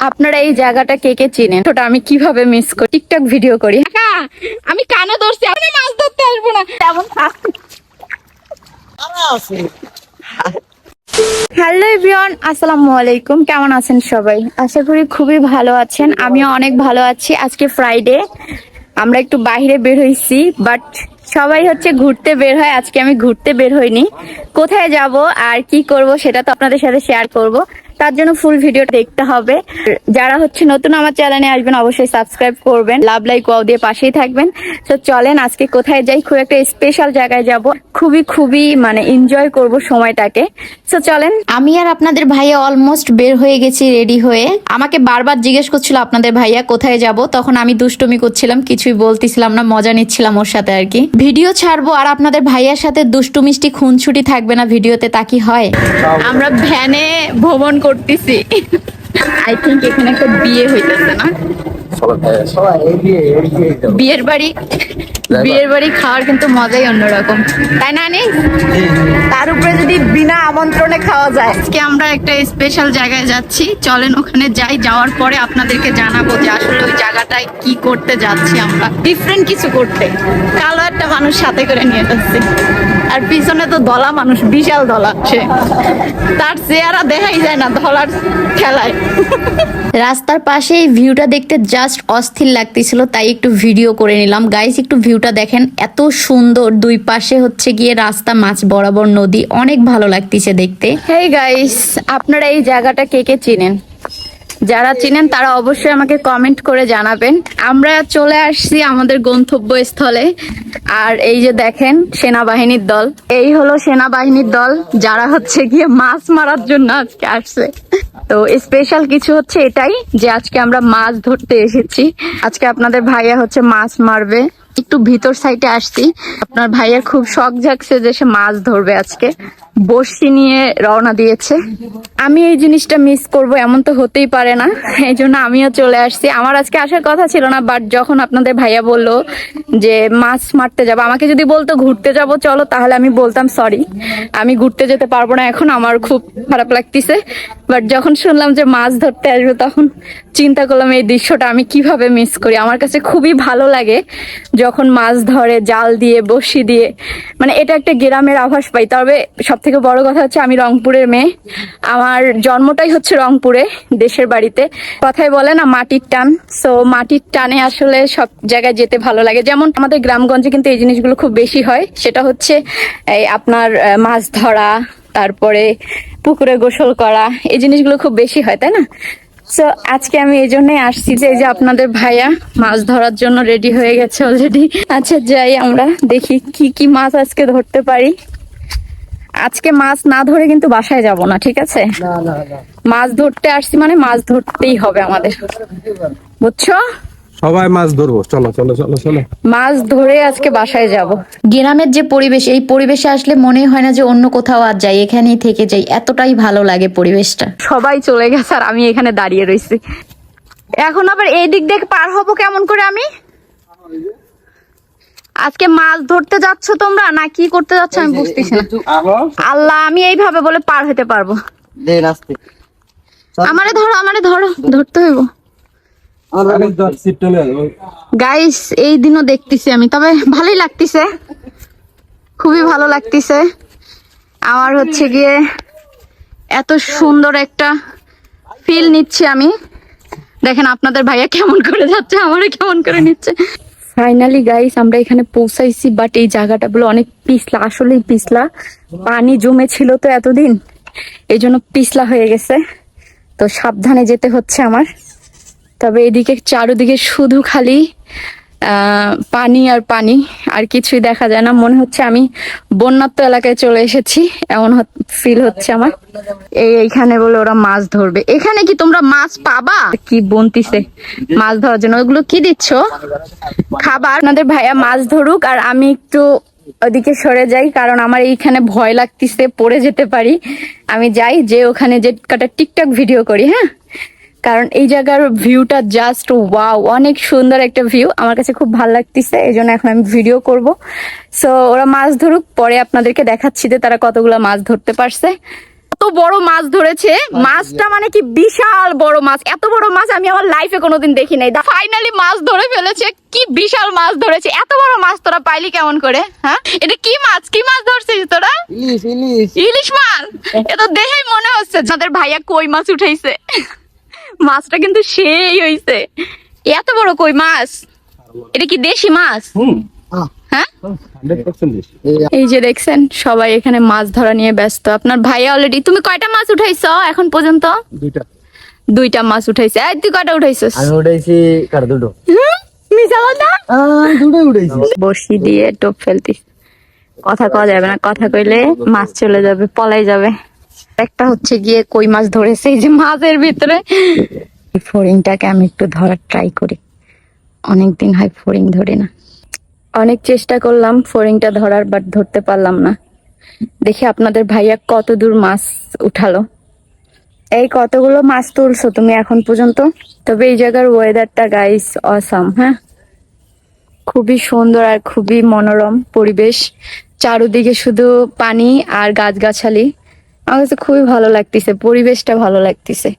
আপনারা এই জায়গাটা কে কে চিনেন? ওটা আমি কীভাবে মিস করি? টিকটক ভিডিও করি। আমি কানে ধরছি আমি মাছ ধরতে আসব না। তেমন হ্যালো এভরিওয়ান আসসালামু আলাইকুম। কেমন আছেন সবাই? আশা করি খুবই ভালো আছেন। আমিও অনেক ভালো আছি। আজকে ফ্রাইডে আমরা একটু বাইরে বের হইছি বাট সবাই হচ্ছে ঘুরতে বের হয়। আজকে আমি ঘুরতে বের হইনি। কোথায় যাব আর কি করব সেটা তো আপনাদের সাথে শেয়ার করব। তার জন্য ফুল ভিডিও দেখতে হবে। যারা হচ্ছে নতুন আমার চ্যানেলে আসবেন অবশ্যই সাবস্ক্রাইব করবেন। লাভ লাইক ওয়াও দিয়ে পাশেই থাকবেন। তো চলেন আজকে কোথায় যাই খুব একটা স্পেশাল জায়গায় যাব। খুবই খুবই মানে এনজয় করব সময়টাকে। তো চলেন। আমি আর আপনাদের ভাইয়া অলমোস্ট বের হয়ে গেছি রেডি হয়ে। আমাকে বারবার জিজ্ঞেস করছিল আপনাদের ভাইয়া কোথায় যাব? তখন আমি দুষ্টুমি করছিলাম কিছুই বলতেছিলাম না মজা নিচ্ছিলাম ওর সাথে আর কি। ভিডিও ছাড়বো আর আপনাদের ভাইয়ার সাথে দুষ্টু মিষ্টি খুনছুটি থাকবে না ভিডিওতে তা কি হয়? আমরা ভ্যানে ভ্রমণ করতেছি। আই থিঙ্ক এখানে একটা বিয়ে হইতেছে না। বিয়ের বাড়ি বিয়ের বাড়ি খাওয়ার কিন্তু মজাই অন্যরকম। তাই না নেই তার উপরে যদি বিনা আমন্ত্রণে খাওয়া যায়। আজকে আমরা একটা স্পেশাল জায়গায় যাচ্ছি। চলেন ওখানে যাই যাওয়ার পরে আপনাদেরকে জানাব যে আসলে ওই জায়গাটায় কি করতে যাচ্ছি আমরা। ডিফারেন্ট কিছু করতে। কালো একটা মানুষ সাথে করে নিয়ে যাচ্ছি। আর পিছনে তো দলা মানুষ বিশাল দলা সে। তার চেহারা দেখাই যায় না ধলার খেলায়। রাস্তার পাশে এই ভিউটা দেখতে জাস্ট অস্থির লাগতেছিল তাই একটু ভিডিও করে নিলাম। গাইস একটু ভিউটা দেখেন এত সুন্দর। দুই পাশে হচ্ছে গিয়ে রাস্তা মাছ বরাবর নদী অনেক ভালো লাগতেছে দেখতে। হেই গাইস আপনারা এই জায়গাটা কে কে চিনেন? যারা চিনেন তারা অবশ্যই আমাকে কমেন্ট করে জানাবেন। আমরা চলে আসছি আমাদের গন্তব্যস্থলে। আর এই যে দেখেন, সেনাবাহিনীর দল। এই হলো সেনাবাহিনীর দল, যারা হচ্ছে গিয়ে মাছ মারার জন্য আজকে আসছে। তো স্পেশাল কিছু হচ্ছে এটাই যে আজকে আমরা মাছ ধরতে এসেছি। আজকে আপনাদের ভাইয়া হচ্ছে মাছ মারবে। একটু ভিতর সাইডে আসছি। আপনার ভাইয়ের খুব শখ জাগছে যে সে মাছ ধরবে আজকে। বসি নিয়ে রওনা দিয়েছে। আমি এই জিনিসটা মিস করব, এমন তো হতেই পারে না। এই জন্য আমিও চলে আসছি। আমার আজকে আসার কথা ছিল না বাট যখন আপনাদের ভাইয়া বলল যে মাছ মারতে যাব, আমাকে যদি বলতো ঘুরতে যাব, চলো তাহলে আমি বলতাম সরি আমি ঘুরতে যেতে পারব না। এখন আমার খুব খারাপ লাগতেছে। বাট যখন শুনলাম যে মাছ ধরতে আসবে, তখন চিন্তা করলাম, এই দৃশ্যটা আমি কীভাবে মিস করি? আমার কাছে খুবই ভালো লাগে যখন মাছ ধরে, জাল দিয়ে বসি দিয়ে। মানে এটা একটা গ্রামের আভাস পাই। তবে সব থেকে বড় কথা হচ্ছে, আমি রংপুরের মেয়ে। আমার জন্মটাই হচ্ছে রংপুরে, দেশের বাড়িতে। কথায় বলে না, মাটির টান। সো মাটির টানে আসলে সব জায়গায় যেতে ভালো লাগে। যেমন আমাদের গ্রামগঞ্জে কিন্তু এই জিনিসগুলো খুব বেশি হয়। সেটা হচ্ছে, এই আপনার মাছ ধরা তারপরে পুকুরে গোসল করা এই জিনিসগুলো খুব বেশি হয় তাই না? তো আজকে আমি এই জন্যই আসছি যে এই যে আপনাদের ভাইয়া মাছ ধরার জন্য রেডি হয়ে গেছে অলরেডি আচ্ছা যাই আমরা দেখি কি কি মাছ আজকে ধরতে পারি। আজকে মাছ না ধরে কিন্তু বাসায় যাব না ঠিক আছে? মাছ ধরতে আসছি মানে মাছ ধরতেই হবে আমাদের। বুঝছ? সবাই মাছ ধরবো। চলো চলো চলো চলো। মাছ ধরে আজকে বাসায় যাব। গ্রামের যে পরিবেশ এই পরিবেশে আসলে মনে হয় না যে অন্য কোথাও আর যাই এখানেই থেকে যাই। এতটাই ভালো লাগে পরিবেশটা। সবাই চলে গেছে আর আমি এখানে দাঁড়িয়ে রয়েছি এখন আবার এই দিক দিয়ে পার হব কেমন করে আমি? আজকে মাছ ধরতে যাচ্ছ তোমরা না কি করতে যাচ্ছ আমি বুঝতেছি না। আল্লাহ আমি এইভাবে বলে পার হতে পারব। আমারে ধরো আমারে ধরো ধরতে হইব। গাইস এই দিনও দেখতেছি আমি, তবে ভালোই লাগতেছে। খুবই ভালো লাগতেছে। আমার হচ্ছে গিয়ে এত সুন্দর একটা ফিল নিচ্ছি আমি। দেখেন আপনাদের ভাইয়া কেমন করে যাচ্ছে, আমারও কেমন করে নিচ্ছে। ফাইনালি গাইস আমরা এখানে পৌঁছাইছি বাট এই জায়গাটা বলে অনেক পিছলা, আসলেই পিছলা। পানি জমে ছিল তো এতদিন, এই জন্য পিছলা হয়ে গেছে। তো সাবধানে যেতে হচ্ছে আমার। তবে এদিকে চারোদিকে শুধু খালি পানি আর পানি, আর কিছুই দেখা যায় না। মনে হচ্ছে আমি বন্যাত্ম এলাকায় চলে এসেছি, এমন ফিল হচ্ছে আমার। এই এইখানে বলে ওরা মাছ ধরবে। এখানে কি তোমরা মাছ পাবা? কি বনতিছে মাছ ধরার জন্য। ওগুলো কি দিচ্ছ? খাবার। আপনাদের ভাইয়া মাছ ধরুক, আর আমি একটু ওদিকে সরে যাই, কারণ আমার এইখানে ভয় লাগতেছে, পড়ে যেতে পারি। আমি যাই যে ওখানে যে কটা টিকটক ভিডিও করি হ্যাঁ? কারণ এই জায়গার ভিউটা জাস্ট ওয়াও অনেক সুন্দর একটা ভিউ আমার কাছে খুব ভালো লাগতেছে এই জন্য এখন আমি ভিডিও করব। সো ওরা মাছ ধরুক পরে আপনাদেরকে দেখাচ্ছি যে তারা কতগুলো মাছ ধরতে পারছে। এত বড় মাছ ধরেছে মাছটা মানে কি বিশাল বড় মাছ। এত বড় মাছ আমি আমার লাইফে কোনোদিন দেখি নাই। ফাইনালি মাছ ধরে ফেলেছে কি বিশাল মাছ ধরেছে। এত বড় মাছ তোরা পাইলি কেমন করে হ্যাঁ? এটা কি মাছ? কি মাছ ধরছিস তোরা? ইলিশ ইলিশ। ইলিশ মাছ? এটা দেখেই মনে হচ্ছে যাদের ভাইয়া কই মাছ উঠাইছে। মাছটা কিন্তু সেই হইছে। এত বড় কই মাছ? এটা কি দেশি মাছ? হুম। হ্যাঁ? এই যে দেখছেন সবাই এখানে মাছ ধরা নিয়ে ব্যস্ত। আপনার ভাইয়া অলরেডি তুমি কয়টা মাছ উঠাইছো এখন পর্যন্ত? দুইটা। দুইটা মাছ উঠাইছে। এই তুই কয়টা উঠাইছিস? আমি উঠাইছি কার দুটো। মিশা কথা দুটো উঠাইছি। বসি দিয়ে টোপ ফেলতিস। কথা কওয়া যাবে না। কথা কইলে মাছ চলে যাবে পলাই যাবে। একটা হচ্ছে গিয়ে কই মাছ ধরেছে, এই যে মাছের ভিতরে। এই ফড়িংটাকে আমি একটু ধরার ট্রাই করি। অনেকদিন হয় ফড়িং ধরি না। অনেক চেষ্টা করলাম ফড়িংটা ধরার বাট ধরতে পারলাম না। দেখি আপনাদের ভাইয়া কত দূর মাছ উঠালো। এই কতগুলো মাছ তুলছো তুমি এখন পর্যন্ত? তবে এই জায়গার ওয়েদারটা গাইস অসাম হ্যাঁ? খুবই সুন্দর আর খুবই মনোরম পরিবেশ। চারুদিকে শুধু পানি আর গাছগাছালি। আমার কাছে খুবই ভালো লাগতেছে পরিবেশটা ভালো লাগতেছে।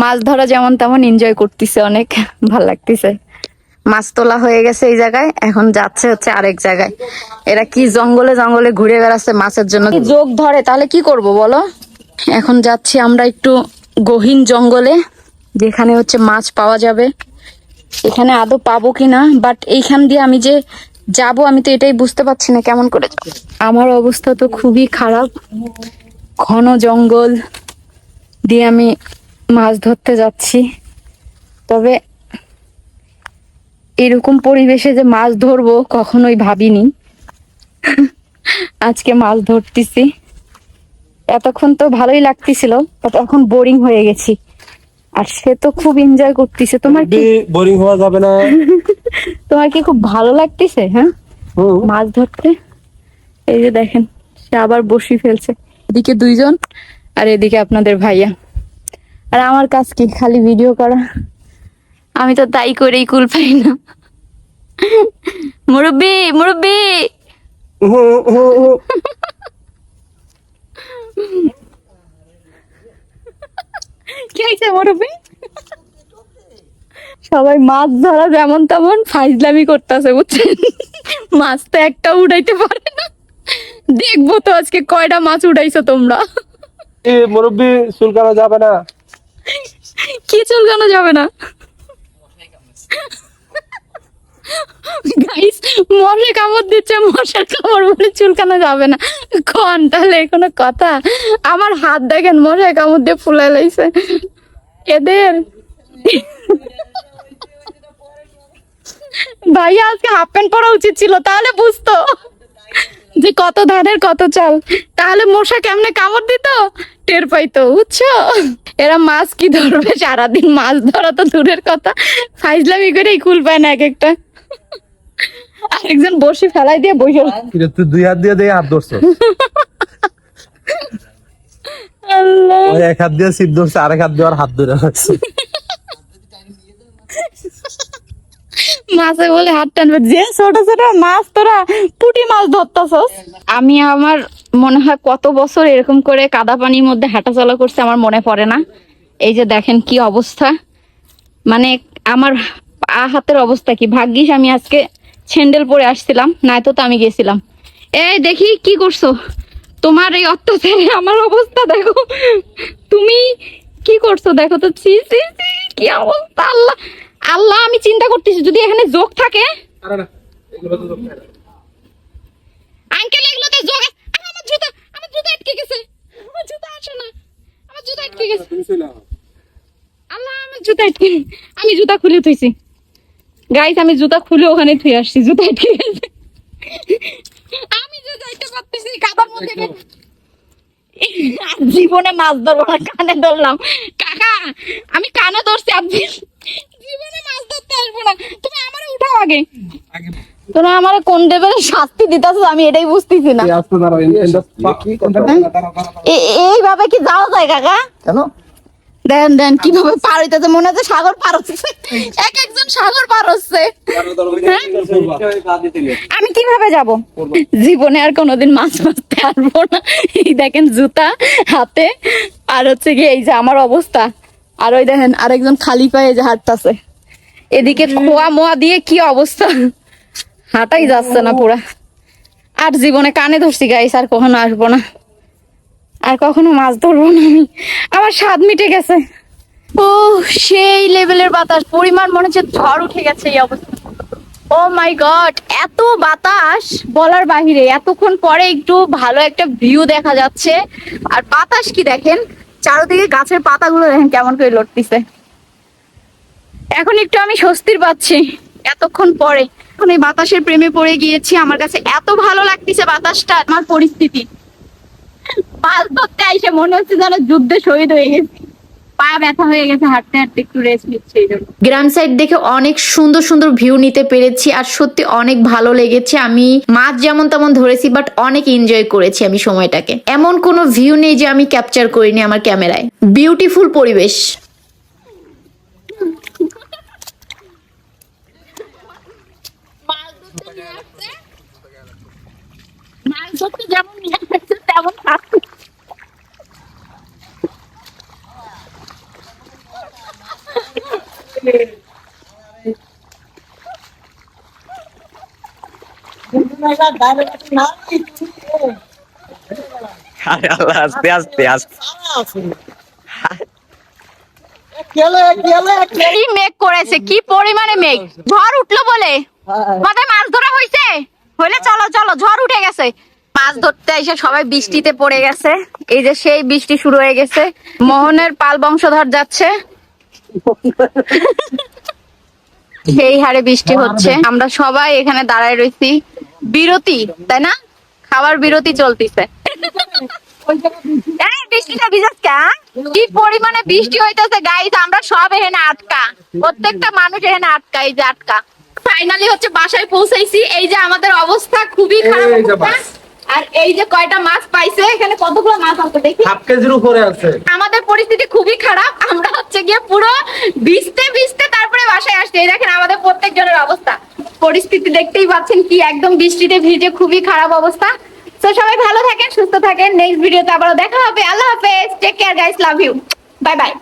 মাছ ধরা যেমন তেমন এনজয় করতেছে অনেক ভালো লাগতেছে। মাছ তোলা হয়ে গেছে এই জায়গায় এখন যাচ্ছে হচ্ছে আরেক জায়গায়। এরা কি জঙ্গলে জঙ্গলে ঘুরে বেড়াচ্ছে মাছের জন্য? যোগ ধরে তাহলে কি করব বলো? এখন যাচ্ছি আমরা একটু গহীন জঙ্গলে যেখানে হচ্ছে মাছ পাওয়া যাবে। এখানে আদৌ পাবো কিনা? বাট এইখান দিয়ে আমি যে যাব আমি তো এটাই বুঝতে পারছি না কেমন করে আমার অবস্থা তো খুবই খারাপ। ঘন জঙ্গল দিয়ে আমি মাছ ধরতে যাচ্ছি। তবে এরকম পরিবেশে যে মাছ ধরবো কখনোই ভাবিনি। আজকে মাছ ধরতেছি। এতক্ষণ তো ভালোই লাগতেছিল বাট এখন বোরিং হয়ে গেছি। আর সে তো খুব এনজয় করতেছে। তোমার কি বোরিং হওয়া যাবে না। তোমার কি খুব ভালো লাগতেছে হ্যাঁ? মাছ ধরতে? এই যে দেখেন সে আবার বসি ফেলছে। এদিকে দুইজন আর এদিকে আপনাদের ভাইয়া। আর আমার কাজ কি? খালি ভিডিও করা। আমি তো তাই করেই কুল পাই না। মুরব্বি মুরব্বি। কি হয়েছে মুরব্বি? সবাই মাছ ধরা যেমন তেমন ফাইজলামি করতেছে, বুঝছেন? মাছ তো একটা উঠাইতে পারে। দেখব তো আজকে কয়টা মাছ উঠাইছো তোমরা। এ মুরব্বী চুলকানো যাবে না। কি চুলকানো যাবে না? গাইস মশে কামড় দিচ্ছে মশার কামড় বলে চুলকানো যাবে না। কন তাহলে কোনো কথা? আমার হাত দেখেন মশায় কামড় দিয়ে ফুলাই লাইছে। এদের? ভাইয়া আজকে হাফ প্যান্ট পরা উচিত ছিল তাহলে বুঝতো। যে কত ধানের কত চাল। তাহলে মশা কেমনে কামড় দিত? টের পাইতো বুঝছ? এরা মাছ কি ধরবে? সারাদিন মাছ ধরা তো দূরের কথা। ফাইজলামি করে কুল পায় না এক একটা আরেকজন বসে ফেলাই দিয়ে বসে তুই দুই হাত দিয়ে দিয়ে হাত ধরছো? আল্লাহ। এক হাত দিয়ে সিপ ধরছে আরেক হাত দিয়ে আর হাত ধরে রাখছে। মাছে বলে হাত টানবে। যে ছোট ছোট মাছ তোরা পুঁটি মাছ ধরতাছস। আমি আমার মনে হয় কত বছর এরকম করে কাদা পানির মধ্যে হাঁটাচলা করছে আমার মনে পড়ে না। এই যে দেখেন কি অবস্থা। মানে আমার পা হাতের অবস্থা কি? ভাগ্যিস আমি আজকে স্যান্ডেল পরে আসছিলাম নয়তো তো আমি গেছিলাম। এই দেখি কি করছ? তোমার এই অত্যাচারে আমার অবস্থা দেখো। তুমি কি করছ দেখো তো? ছি ছি ছি, কি অবস্থা? আল্লাহ আল্লাহ আমি চিন্তা করতেছি যদি এখানে যোগ থাকে? আঙ্কেল এগুলোতে যোগ আমার জুতা আমার জুতা আটকে গেছে। আমার জুতা আসে না। আমার জুতা আটকে গেছে। আল্লাহ আমার জুতা আটকে আমি জুতা খুলে থুইছি। গাইস আমি জুতা খুলে ওখানে থুই আসছি। জুতা আটকে গেছে। আমি যে যাইতে পারতেছি কাদার মধ্যে জীবনে মাছ ধরবো না কানে ধরলাম কাকা আমি কানে ধরছি আর জী- জীবনে মাছ ধরতে আসব না তুমি আমার উঠাও আগে তোমরা আমার কোন লেভেলে শাস্তি দিতেছো আমি এটাই বুঝতেছি না এইভাবে কি যাওয়া যায় কাকা কেন দেন দেন, কীভাবে পার হইতেছে? মনে হচ্ছে সাগর পার হচ্ছে। এক একজন সাগর পার হচ্ছে? আমি কীভাবে যাব? জীবনে আর কোনোদিন মাছ মারতে পারব না। এই দেখেন জুতা, হাতে, আর হচ্ছে কি এই যে আমার অবস্থা। আর ওই দেখেন, আরেকজন খালি পায়ে যে হাঁটতাছে। এদিকে খোয়া মোয়া দিয়ে কি অবস্থা? হাঁটাই যাচ্ছে না পুরা। আর জীবনে কানে ধরছি গাইস আর কখনো আসব না। আর কখনো মাছ ধরবো না আমি। আমার স্বাদ মিটে গেছে। ও, সেই লেভেলের বাতাস। পরিমাণ মনে হচ্ছে ঝড় উঠে গেছে এই অবস্থা। ও মাই গড এত বাতাস বলার বাহিরে। এতক্ষণ পরে একটু ভালো একটা ভিউ দেখা যাচ্ছে। আর বাতাস কি দেখেন? চারদিকে গাছের পাতাগুলো দেখেন কেমন করে লড়তিছে এখন একটু আমি স্বস্তির পাচ্ছি এতক্ষণ পরে। এখন এই বাতাসের প্রেমে পড়ে গিয়েছি। আমার কাছে এত ভালো লাগতেছে বাতাসটা, আমার পরিস্থিতি। মাছ ধরতে এসে মনে হচ্ছে যেন যুদ্ধে শহীদ হয়ে গেছি। পা ব্যথা হয়ে গেছে হাঁটতে হাঁটতে একটু রেস্ট নিচ্ছে এই জন্য। গ্রাম সাইড দেখে অনেক সুন্দর সুন্দর ভিউ নিতে পেরেছি আর সত্যি অনেক ভালো লেগেছে। আমি মাছ যেমন তেমন ধরেছি বাট অনেক এনজয় করেছি আমি সময়টাকে। এমন কোনো ভিউ নেই যে আমি ক্যাপচার করিনি আমার ক্যামেরায়। বিউটিফুল পরিবেশ। মাছ ধরতে যেমন তেমন খাচ্ছে আরে আল্লাহ আস্তে আস্তে আস্তে। কেলে কেলে কি মেঘ করেছে কি পরিমাণে মেঘ? ঝড় উঠল বলে। মাথায় মাছ ধরা হয়েছে হইলে চলো চলো ঝড় উঠে গেছে। মাছ ধরতে এসে সবাই বৃষ্টিতে পড়ে গেছে। এই যে সেই বৃষ্টি শুরু হয়ে গেছে। মোহনের পাল বংশধর যাচ্ছে। সেই হারে বৃষ্টি হচ্ছে। আমরা সবাই এখানে দাঁড়ায় রয়েছি বিরতি তাই না? খাবার বিরতি চলতিছে। এই বৃষ্টিটা ভিজাস কি পরিমাণে বৃষ্টি হইতেছে গাইস আমরা সব এখানে আটকা। প্রত্যেকটা মানুষ এখানে আটকা এই যে আটকা। ফাইনালি হচ্ছে বাসায় পৌঁছাইছি। এই যে আমাদের অবস্থা খুবই খারাপ আর এই যে কয়টা মাছ পাইছে এখানে কতগুলো মাছ আছে দেখি? হাফ কেজির উপরে আছে। আমাদের পরিস্থিতি খুবই খারাপ আমরা হচ্ছে গিয়ে পুরো ভিজতে ভিজতে তারপরে বাসায় আসছে। এই দেখেন আমাদের প্রত্যেক জনের অবস্থা। পরিস্থিতি দেখতেই পাচ্ছেন কি একদম বৃষ্টিতে ভিজে খুবই খারাপ অবস্থা। তো সবাই ভালো থাকেন সুস্থ থাকেন। নেক্সট ভিডিওতে আবারও দেখা হবে। আল্লাহ হাফেজ। Take care guys love you bye bye